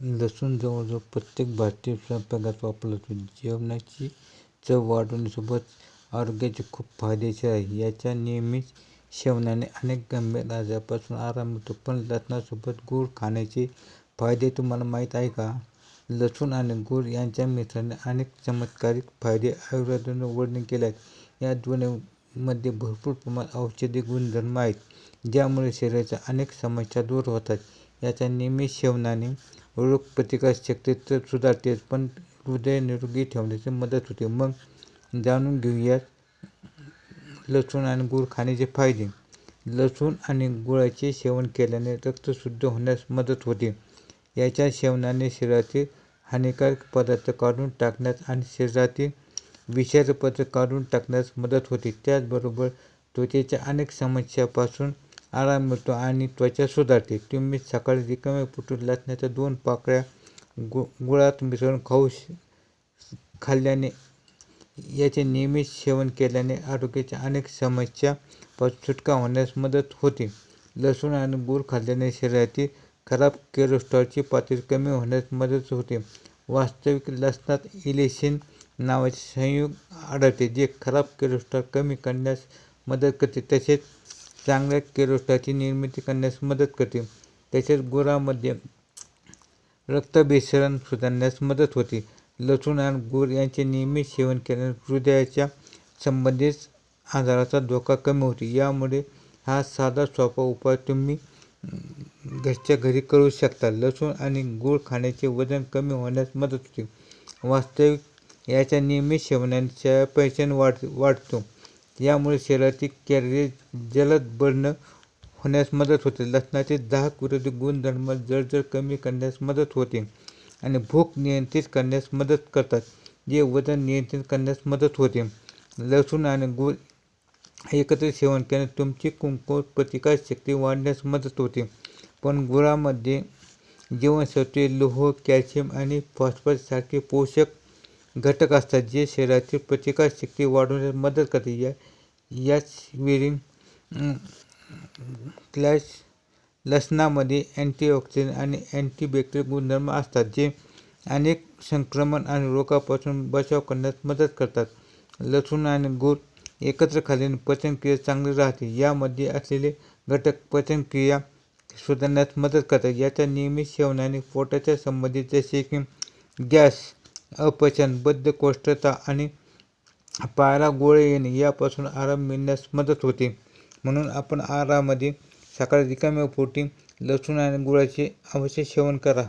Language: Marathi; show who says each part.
Speaker 1: लसूण जवळजवळ प्रत्येक भारतीय स्वयंपाकात वापरला जातो. जेवणाची चव वाढवण्यासोबत आरोग्याचे खूप फायदेशीर आहे. याच्या नियमित सेवनाने अनेक गंभीर आजारापासून आराम मिळतो. पण लसणासोबत गूळ खाण्याचे फायदे तुम्हाला माहीत आहे का? लसूण आणि गूळ यांच्या मिश्रणाने अनेक चमत्कारिक फायदे आयुर्वेदाने वर्णन केले आहेत या दोन्हीमध्ये भरपूर प्रमाणात औषधी गुणधर्म आहेत ज्यामुळे शरीराच्या अनेक समस्या दूर होतात. याच्या नियमित सेवनाने रोगप्रतिकारशक्ती तर सुधारते पण हृदय निरोगी ठेवण्यास मदत होते. मग जाणून घेऊयात लसूण आणि गूळ खाण्याचे फायदे. लसूण आणि गुळाचे सेवन केल्याने रक्त शुद्ध होण्यास मदत होते. याच्या सेवनाने शरीरातील हानिकारक पदार्थ काढून टाकण्यास आणि शरीरातील विषारी पदार्थ काढून टाकण्यास मदत होते. त्याचबरोबर त्वचेच्या अनेक समस्यांपासून आराम मिळतो आणि त्वचा सुधारते. तुम्ही सकाळी रिकामे पोटून लसणाच्या दोन पाकळ्या गु गुळात मिसळून खाऊ खाल्ल्याने याचे नियमित सेवन केल्याने आरोग्याच्या अनेक समस्या सुटका होण्यास मदत होते. लसूण आणि गूळ खाल्ल्याने शरीरातील खराब कोलेस्ट्रॉलची पातळी कमी होण्यास मदत होते. वास्तविक लसणात इलेशिन नावाचे संयुग आढळते जे खराब कोलेस्ट्रॉल कमी करण्यास मदत करते. तसेच चांगल्या कोलेस्ट्रॉलची निर्मिती करण्यास मदत करते. तसेच गुरामध्ये रक्ताभिसरण सुधारण्यास मदत होते. लसूण आणि गूळ यांचे नियमित सेवन केल्याने हृदयाच्या संबंधित आजाराचा धोका कमी होतो. यामुळे हा साधा सोपा उपाय तुम्ही घरच्या घरी करू शकता. लसूण आणि गूळ खाण्याचे वजन कमी होण्यास मदत होते. वास्तविक याच्या नियमित सेवनाने पैशाने वाढ वाढतो. यामुळे शरीराची कॅलरी जलद बर्न होण्यास मदत होते. लसणाचे दहा विरोधी गुणधर्म जळजळ कमी करण्यास मदत होते आणि भूक नियंत्रित करण्यास मदत करतात जे वजन नियंत्रित करण्यास मदत होते. लसूण आणि गुळ एकत्रित सेवन केल्याने तुमची कुंकू प्रतिकारशक्ती वाढण्यास मदत होते. पण गुळामध्ये जीवनसत्वे लोह कॅल्शियम आणि फॉस्फरससारखे पोषक घटक असतात जे शरीरातील प्रतिकारशक्ती वाढवण्यास मदत करते. या याच वेळी क्लॅश लसणामध्ये अँटीऑक्सिडंट आणि अँटीबॅक्टेरियल गुणधर्म असतात जे अनेक संक्रमण आणि रोगापासून बचाव करण्यास मदत करतात. लसूण आणि गूळ एकत्र खाल्ल्याने पचनक्रिया चांगली राहते. यामध्ये असलेले घटक पचनक्रिया सुधारण्यास मदत करतात. याच्या नियमित सेवनाने पोटाच्या संबंधित जसे की गॅस अपचन बद्धकोष्ठता आणि पायाला गोळे येणे यापासून आराम मिळण्यास मदत होते. म्हणून आपण आहारामध्ये सकाळी रिकाम्या पोटी लसूण आणि गुळाचे अवश्य सेवन करा.